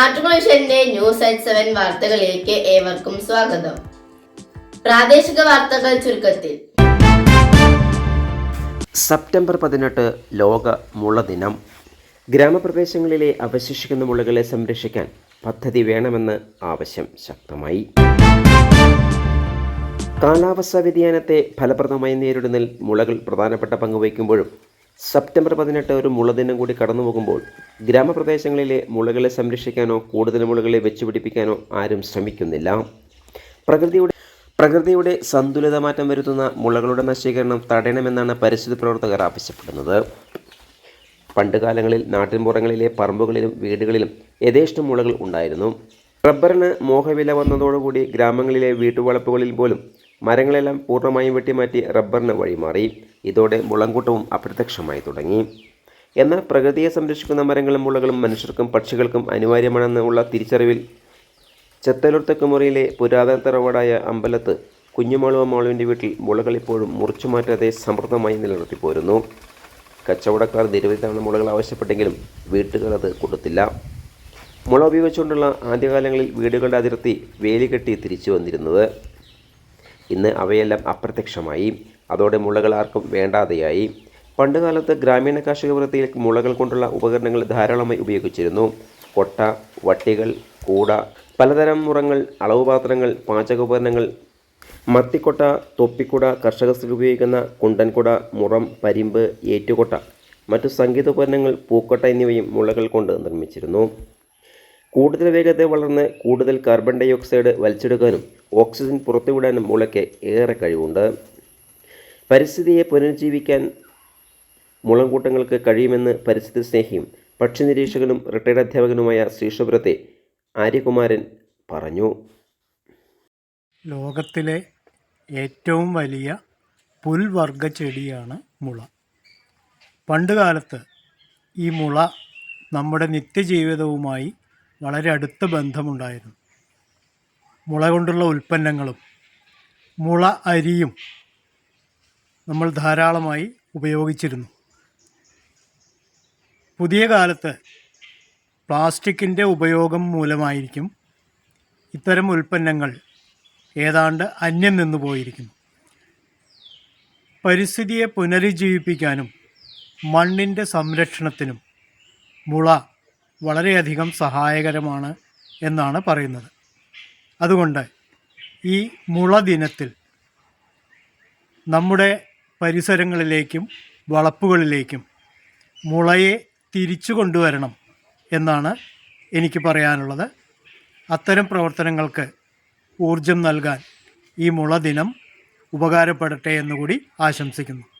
വിഷന്റെ news at seven വാർത്തകളിലേക്ക് ഏവർക്കും സ്വാഗതം. പ്രാദേശിക വാർത്തകൾ ചുരുക്കത്തിൽ. സെപ്റ്റംബർ പതിനെട്ട് ലോക മുള ദിനം. ഗ്രാമപ്രദേശങ്ങളിലെ അവശേഷിക്കുന്ന മുളകളെ സംരക്ഷിക്കാൻ പദ്ധതി വേണമെന്ന് ആവശ്യം ശക്തമായി. കാലാവസ്ഥാ വ്യതിയാനത്തെ ഫലപ്രദമായി നേരിടുന്നതിൽ മുളകൾ പ്രധാനപ്പെട്ട പങ്ക് വഹിക്കുമ്പോഴും സെപ്റ്റംബർ പതിനെട്ട് ഒരു മുളദിനം കൂടി കടന്നു പോകുമ്പോൾ ഗ്രാമപ്രദേശങ്ങളിലെ മുളകളെ സംരക്ഷിക്കാനോ കൂടുതൽ മുളകളെ വെച്ചുപിടിപ്പിക്കാനോ ആരും ശ്രമിക്കുന്നില്ല. പ്രകൃതിയുടെ പ്രകൃതിയുടെ സന്തുലിത മാറ്റം വരുത്തുന്ന മുളകളുടെ നശീകരണം തടയണമെന്നാണ് പരിസ്ഥിതി പ്രവർത്തകർ ആവശ്യപ്പെടുന്നത്. പണ്ടുകാലങ്ങളിൽ നാട്ടിൻപുറങ്ങളിലെ പറമ്പുകളിലും വീടുകളിലും യഥേഷ്ടം മുളകൾ ഉണ്ടായിരുന്നു. റബ്ബറിന് മോഹവില വന്നതോടുകൂടി ഗ്രാമങ്ങളിലെ വീട്ടുവളപ്പുകളിൽ പോലും മരങ്ങളെല്ലാം പൂർണമായും വെട്ടിമാറ്റി റബ്ബറിന് വഴിമാറി. ഇതോടെ മുളങ്കൂട്ടവും അപ്രത്യക്ഷമായി തുടങ്ങി. എന്നാൽ പ്രകൃതിയെ സംരക്ഷിക്കുന്ന മരങ്ങളും മുളകളും മനുഷ്യർക്കും പക്ഷികൾക്കും അനിവാര്യമാണെന്നുള്ള തിരിച്ചറിവിൽ ചെത്തലുർത്തക്കുമുറിയിലെ പുരാതന തറവാടായ അമ്പലത്ത് കുഞ്ഞുമാളുവ മാളുവിന്റെ വീട്ടിൽ മുളകൾ ഇപ്പോഴും മുറിച്ചു മാറ്റാതെ സമൃദ്ധമായി നിലനിർത്തി പോരുന്നു. കച്ചവടക്കാർ നിരവധി തവണ മുളകൾ ആവശ്യപ്പെട്ടെങ്കിലും വീട്ടുകാർ അത് കൊടുത്തില്ല. മുള ഉപയോഗിച്ചുകൊണ്ടുള്ള ആദ്യകാലങ്ങളിൽ വീടുകളുടെ അതിർത്തി വേലി കെട്ടി തിരിച്ചു വന്നിരുന്നത്. ഇന്ന് അവയെല്ലാം അപ്രത്യക്ഷമായി. അതോടെ മുളകൾ ആർക്കും വേണ്ടാതെയായി. പണ്ടുകാലത്ത് ഗ്രാമീണ കാർഷിക വൃത്തിയിൽ മുളകൾ കൊണ്ടുള്ള ഉപകരണങ്ങൾ ധാരാളമായി ഉപയോഗിച്ചിരുന്നു. കൊട്ട വട്ടികൾ കൂട പലതരം മുറങ്ങൾ പാത്രങ്ങൾ പാചകോപകരണങ്ങൾ മത്തിക്കൊട്ട തൊപ്പിക്കുട കർഷക സ്ത്രീ ഉപയോഗിക്കുന്ന കുണ്ടൻകുട മുറം പരിമ്പ് ഏറ്റുകൊട്ട മറ്റു സംഗീതോപകരണങ്ങൾ പൂക്കൊട്ട എന്നിവയും മുളകൾ കൊണ്ട് നിർമ്മിച്ചിരുന്നു. കൂടുതൽ വേഗത്തിൽ വളർന്ന് കൂടുതൽ കാർബൺ ഡൈ ഓക്സൈഡ് വലിച്ചെടുക്കാനും ഓക്സിജൻ പുറത്തുവിടാനും മുളയ്ക്ക് ഏറെ കഴിവുണ്ട്. പരിസ്ഥിതിയെ പുനരുജ്ജീവിക്കാൻ മുളങ്കൂട്ടങ്ങൾക്ക് കഴിയുമെന്ന് പരിസ്ഥിതി സ്നേഹിയും പക്ഷി നിരീക്ഷകനും റിട്ടയർഡ് അധ്യാപകനുമായ ശ്രീശുബ്രത്തെ ആര്യകുമാരൻ പറഞ്ഞു. ലോകത്തിലെ ഏറ്റവും വലിയ പുൽവർഗ ചെടിയാണ് മുള. പണ്ടുകാലത്ത് ഈ മുള നമ്മുടെ നിത്യജീവിതവുമായി വളരെ അടുത്ത ബന്ധമുണ്ടായിരുന്നു. മുള കൊണ്ടുള്ള ഉൽപ്പന്നങ്ങളും മുള അരിയും നമ്മൾ ധാരാളമായി ഉപയോഗിച്ചിരുന്നു. പുതിയ കാലത്ത് പ്ലാസ്റ്റിക്കിന്റെ ഉപയോഗം മൂലമായിരിക്കും ഇത്തരം ഉൽപ്പന്നങ്ങൾ ഏതാണ്ട് അന്യം നിന്നു പോയിരിക്കുന്നു. പരിസ്ഥിതിയെ പുനരുജ്ജീവിപ്പിക്കാനും മണ്ണിന്റെ സംരക്ഷണത്തിനും മുള വളരെയധികം സഹായകരമാണ് എന്നാണ് പറയുന്നത്. അതുകൊണ്ട് ഈ മുള ദിനത്തിൽ നമ്മുടെ പരിസരങ്ങളിലേക്കും വളപ്പുകളിലേക്കും മുളയെ തിരിച്ചു കൊണ്ടുവരണം എന്നാണ് എനിക്ക് പറയാനുള്ളത്. അത്തരം പ്രവർത്തനങ്ങൾക്ക് ഊർജം നൽകാൻ ഈ മുള ദിനം ഉപകാരപ്പെടട്ടെ എന്നുകൂടി ആശംസിക്കുന്നു.